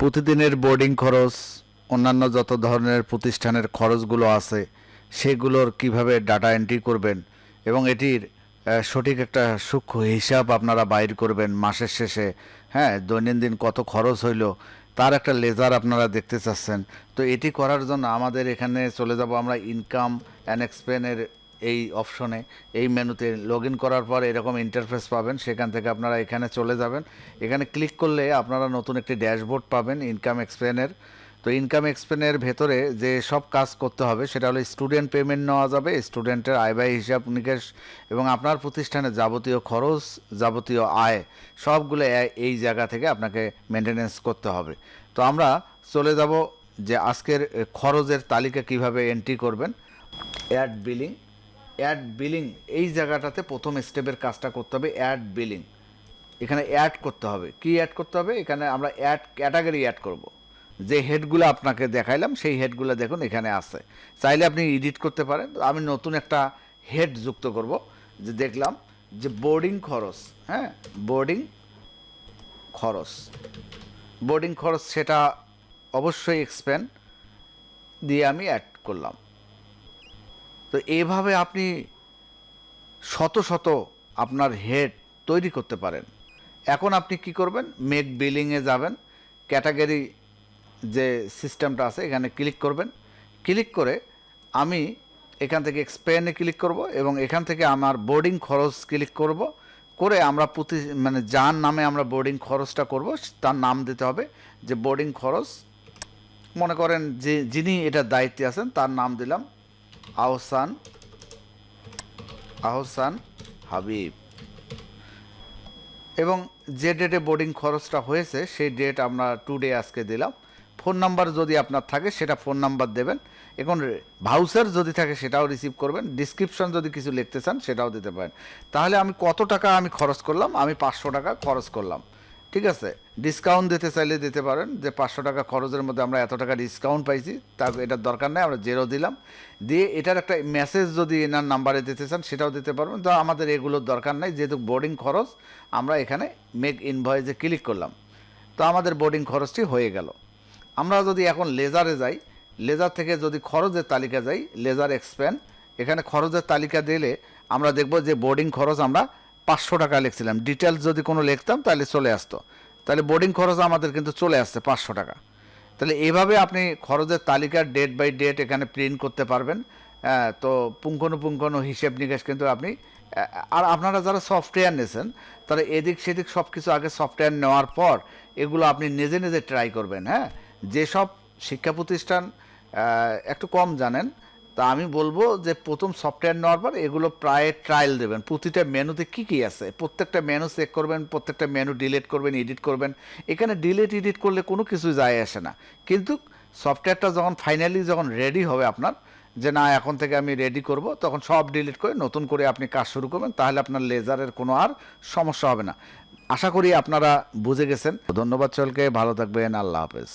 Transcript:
প্রতিদিনের বোর্ডিং খরচ, অন্যান্য যত ধরনের প্রতিষ্ঠানের খরচগুলো আছে, সেগুলোর কীভাবে ডাটা এন্ট্রি করবেন এবং এটির সঠিক একটা সূক্ষ্ম হিসাব আপনারা বাইর করবেন মাসের শেষে হ্যাঁ দৈনন্দিন কত খরচ হইল, তার একটা লেজার আপনারা দেখতে চাচ্ছেন। তো এটি করার জন্য আমাদের এখানে চলে যাব আমরা ইনকাম অ্যান্ড এক্সপেনের এই অপশনে এই মেনুতে লগ করার পর এরকম ইন্টারফেস পাবেন, সেখান থেকে আপনারা এখানে চলে যাবেন। এখানে ক্লিক করলে আপনারা নতুন একটি ড্যাশবোর্ড পাবেন ইনকাম এক্সপেনের তো ইনকাম এক্সপেনের ভেতরে যে সব কাজ করতে হবে, সেটা হলো স্টুডেন্ট পেমেন্ট নেওয়া যাবে স্টুডেন্টের আয় ব্যয় হিসাব নিকেশ এবং আপনার প্রতিষ্ঠানের যাবতীয় খরচ, যাবতীয় আয়, সবগুলো এই জায়গা থেকে আপনাকে মেনটেনেন্স করতে হবে। তো আমরা চলে যাব যে আজকের খরচের তালিকা কীভাবে এন্ট্রি করবেন। অ্যাড বিলিং অ্যাড বিলিং এই জায়গাটাতে প্রথম স্টেপের কাজটা করতে হবে অ্যাড বিলিং এখানে অ্যাড করতে হবে। কি অ্যাড করতে হবে? এখানে আমরা অ্যাড ক্যাটাগরি অ্যাড করব। যে হেডগুলো আপনাকে দেখাইলাম, সেই হেডগুলো দেখুন, এখানে আছে। চাইলে আপনি এডিট করতে পারেন। আমি নতুন একটা হেড যুক্ত করব, যে দেখলাম যে বোর্ডিং খরচ হ্যাঁ? বোর্ডিং খরচ। বোর্ডিং খরচ সেটা অবশ্যই এক্সপেন দিয়ে আমি অ্যাড করলাম। তো এইভাবে আপনি শত শত আপনার হেড তৈরি করতে পারেন। এখন আপনি কি করবেন? মেক বিলিংয়ে যাবেন। ক্যাটাগরি যে সিস্টেমটা আছে, এখানে ক্লিক করবেন। ক্লিক করে আমি এখান থেকে এক্সপেনে ক্লিক করব এবং এখান থেকে আমার বোর্ডিং খরচ ক্লিক করব। করে আমরা প্রতি মানে যার নামে আমরা বোর্ডিং খরচটা করব, তার নাম দিতে হবে যে বোর্ডিং খরচ। মনে করেন যে যিনি এটার দায়িত্বে আছেন, তার নাম দিলাম। আহসান আহসান হাবিব। এবং যে ডেটে বোর্ডিং খরচটা হয়েছে, সেই ডেট আমরা টুডে আজকে দিলাম। ফোন নাম্বার যদি আপনার থাকে, সেটা ফোন নাম্বার দেবেন। এখন ভাউচার যদি থাকে, সেটাও রিসিভ করবেন। ডিসক্রিপশন যদি কিছু লিখতে চান, সেটাও দিতে পারেন। তাহলে আমি কত টাকা আমি খরচ করলাম? আমি পাঁচশো টাকা খরচ করলাম। ঠিক আছে ডিসকাউন্ট দিতে চাইলে দিতে পারেন, যে পাঁচশো টাকা খরচের মধ্যে আমরা এত টাকা ডিসকাউন্ট পাইছি, তা এটার দরকার নেই, আমরা জেরো দিলাম। দিয়ে এটার একটা মেসেজ যদি এনার নাম্বারে দিতে চান, সেটাও দিতে পারবেন। তো আমাদের এগুলোর দরকার নাই, যেহেতু বোর্ডিং খরচ, আমরা এখানে মেক ইনভয়েসে ক্লিক করলাম। তো আমাদের বোর্ডিং খরচটি হয়ে গেল। আমরা যদি এখন লেজারে যাই, লেজার থেকে যদি খরচের তালিকা যাই, লেজার এক্সপেন এখানে খরচের তালিকা দিলে আমরা দেখব যে বোর্ডিং খরচ আমরা পাঁচশো টাকা লিখছিলাম। ডিটেলস যদি কোনো লিখতাম, তাহলে চলে আসতো। তাহলে বোর্ডিং খরচ আমাদের কিন্তু চলে আসছে পাঁচশো টাকা। তাহলে এভাবে আপনি খরচের তালিকার ডেট বাই ডেট এখানে প্রিন্ট করতে পারবেন। তো পুঙ্খানুপুঙ্খানু হিসেব নিকেশ কিন্তু আপনি আর আপনারা যারা সফটওয়্যার নিয়েছেন তারা এদিক সেদিক সব কিছু আগে সফটওয়্যার নেওয়ার পর এগুলো আপনি নিজে নিজে ট্রাই করবেন হ্যাঁ? যেসব শিক্ষা প্রতিষ্ঠান একটু কম জানেন তা আমি বলব যে প্রথম সফটওয়্যার নেওয়ার পর এগুলো প্রায় ট্রায়াল দেবেন। প্রতিটা মেনুতে কি কি আছে? প্রত্যেকটা মেনু চেক করবেন, প্রত্যেকটা মেনু ডিলিট করবেন এডিট করবেন। এখানে ডিলিট এডিট করলে কোনো কিছু যায় আসে না। কিন্তু সফটওয়্যারটা যখন ফাইনালি যখন রেডি হবে আপনার, যে না, এখন থেকে আমি রেডি করব, তখন সব ডিলিট করে নতুন করে আপনি কাজ শুরু করবেন, তাহলে আপনার লেজারের কোনো আর সমস্যা হবে না। আশা করি আপনারা বুঝে গেছেন। ধন্যবাদ চলকে ভালো থাকবেন, আল্লাহ হাফেজ।